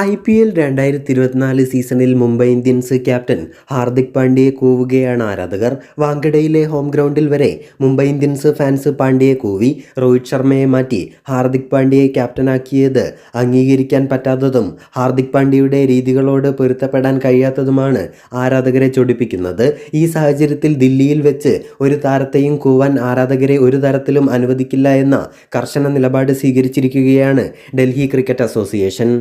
I P L രണ്ടായിരത്തി ഇരുപത്തിനാല് സീസണിൽ മുംബൈ ഇന്ത്യൻസ് ക്യാപ്റ്റൻ ഹാർദിക് പാണ്ഡ്യയെ കൂവുകയാണ് ആരാധകർ. വാങ്കഡയിലെ ഹോം ഗ്രൗണ്ടിൽ വരെ മുംബൈ ഇന്ത്യൻസ് ഫാൻസ് പാണ്ഡ്യയെ കൂവി രോഹിത് ശർമ്മയെ മാറ്റി ഹാർദിക് പാണ്ഡ്യയെ ക്യാപ്റ്റനാക്കിയത് അംഗീകരിക്കാൻ പറ്റാത്തതും ഹാർദിക് പാണ്ഡ്യയുടെ രീതികളോട് പൊരുത്തപ്പെടാൻ കഴിയാത്തതുമാണ് ആരാധകരെ ചൊടിപ്പിക്കുന്നത്. ഈ സാഹചര്യത്തിൽ ദില്ലിയിൽ വെച്ച് ഒരു താരത്തെയും കൂവാൻ ആരാധകരെ ഒരു തരത്തിലും അനുവദിക്കില്ല എന്ന കർശന നിലപാട് സ്വീകരിച്ചിരിക്കുകയാണ് ഡൽഹി ക്രിക്കറ്റ് അസോസിയേഷൻ.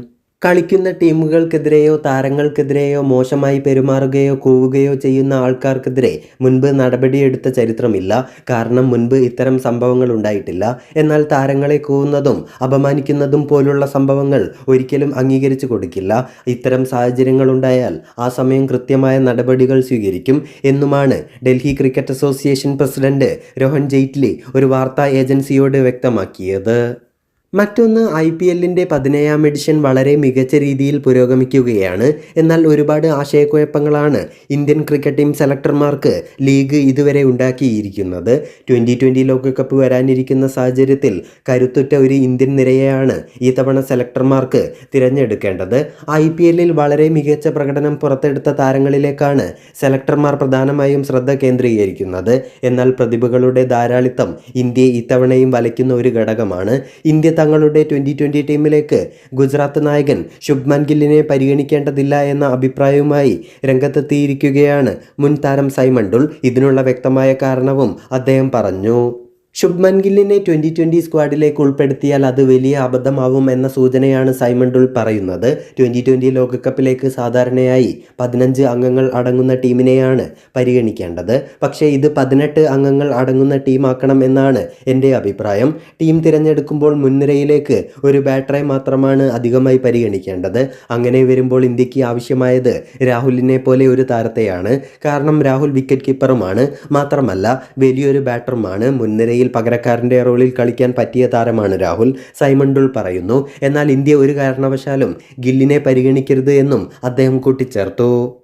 കളിക്കുന്ന ടീമുകൾക്കെതിരെയോ താരങ്ങൾക്കെതിരെയോ മോശമായി പെരുമാറുകയോ കൂവുകയോ ചെയ്യുന്ന ആൾക്കാർക്കെതിരെ മുൻപ് നടപടിയെടുത്ത ചരിത്രമില്ല. കാരണം മുൻപ് ഇത്തരം സംഭവങ്ങൾ ഉണ്ടായിട്ടില്ല. എന്നാൽ താരങ്ങളെ കൂവുന്നതും അപമാനിക്കുന്നതും പോലുള്ള സംഭവങ്ങൾ ഒരിക്കലും അംഗീകരിച്ചു കൊടുക്കില്ല. ഇത്തരം സാഹചര്യങ്ങൾ ഉണ്ടായാൽ ആ സമയം കൃത്യമായ നടപടികൾ സ്വീകരിക്കും എന്നുമാണ് Delhi cricket association president Rohan Jaitley ഒരു വാർത്താ ഏജൻസിയോട് വ്യക്തമാക്കിയത്. മറ്റൊന്ന് ഐ പി എല്ലിന്റെ പതിനേഴാം എഡിഷൻ വളരെ മികച്ച രീതിയിൽ പുരോഗമിക്കുകയാണ്. എന്നാൽ ഒരുപാട് ആശയക്കുഴപ്പങ്ങളാണ് ഇന്ത്യൻ ക്രിക്കറ്റ് ടീം സെലക്ടർമാർക്ക് ലീഗ് ഇതുവരെ ഉണ്ടാക്കിയിരിക്കുന്നത്. ട്വന്റി ട്വന്റി ലോകകപ്പ് വരാനിരിക്കുന്ന സാഹചര്യത്തിൽ കരുത്തുറ്റ ഒരു ഇന്ത്യൻ നിരയെയാണ് ഈ തവണ സെലക്ടർമാർക്ക് തിരഞ്ഞെടുക്കേണ്ടത്. ഐ പി എല്ലിൽ വളരെ മികച്ച പ്രകടനം പുറത്തെടുത്ത താരങ്ങളിലേക്കാണ് സെലക്ടർമാർ പ്രധാനമായും ശ്രദ്ധ കേന്ദ്രീകരിക്കുന്നത്. എന്നാൽ പ്രതിഭകളുടെ ധാരാളിത്തം ഇന്ത്യയെ ഇത്തവണയും വലയ്ക്കുന്ന ഒരു ഘടകമാണ്. ഇന്ത്യ തങ്ങളുടെ ട്വന്റി ട്വന്റി ടീമിലേക്ക് ഗുജറാത്ത് നായകൻ ശുഭ്മാൻ ഗില്ലിനെ പരിഗണിക്കേണ്ടതില്ല എന്ന അഭിപ്രായവുമായി രംഗത്തെത്തിയിരിക്കുകയാണ് മുൻ താരം സൈമണ്ടുൾ ഇതിനുള്ള വ്യക്തമായ കാരണവും അദ്ദേഹം പറഞ്ഞു. ശുഭ്മൻ ഗില്ലിനെ ട്വന്റി ട്വന്റി സ്ക്വാഡിലേക്ക് ഉൾപ്പെടുത്തിയാൽ അത് വലിയ അബദ്ധമാവും എന്ന സൂചനയാണ് സൈമൺ ഡുൾ പറയുന്നത്. ട്വന്റി ട്വന്റി ലോകകപ്പിലേക്ക് സാധാരണയായി പതിനഞ്ച് അംഗങ്ങൾ അടങ്ങുന്ന ടീമിനെയാണ് പരിഗണിക്കേണ്ടത്. പക്ഷേ ഇത് പതിനെട്ട് അംഗങ്ങൾ അടങ്ങുന്ന ടീമാക്കണം എന്നാണ് എന്റെ അഭിപ്രായം. ടീം തിരഞ്ഞെടുക്കുമ്പോൾ മുൻനിരയിലേക്ക് ഒരു ബാറ്ററെ മാത്രമാണ് അധികമായി പരിഗണിക്കേണ്ടത്. അങ്ങനെ വരുമ്പോൾ ഇന്ത്യയ്ക്ക് ആവശ്യമായത് രാഹുലിനെ പോലെ ഒരു താരത്തെയാണ്. കാരണം രാഹുൽ വിക്കറ്റ് കീപ്പറുമാണ്. മാത്രമല്ല വലിയൊരു ബാറ്ററുമാണ് മുൻനിരയിൽ ഇന്ത്യയിൽ പകരക്കാരന്റെ റോളിൽ കളിക്കാൻ പറ്റിയ താരമാണ് രാഹുൽ സൈമൺ പറയുന്നു. എന്നാൽ ഇന്ത്യ ഒരു കാരണവശാലും ഗില്ലിനെ പരിഗണിക്കരുത് എന്നും അദ്ദേഹം കൂട്ടിച്ചേർത്തു.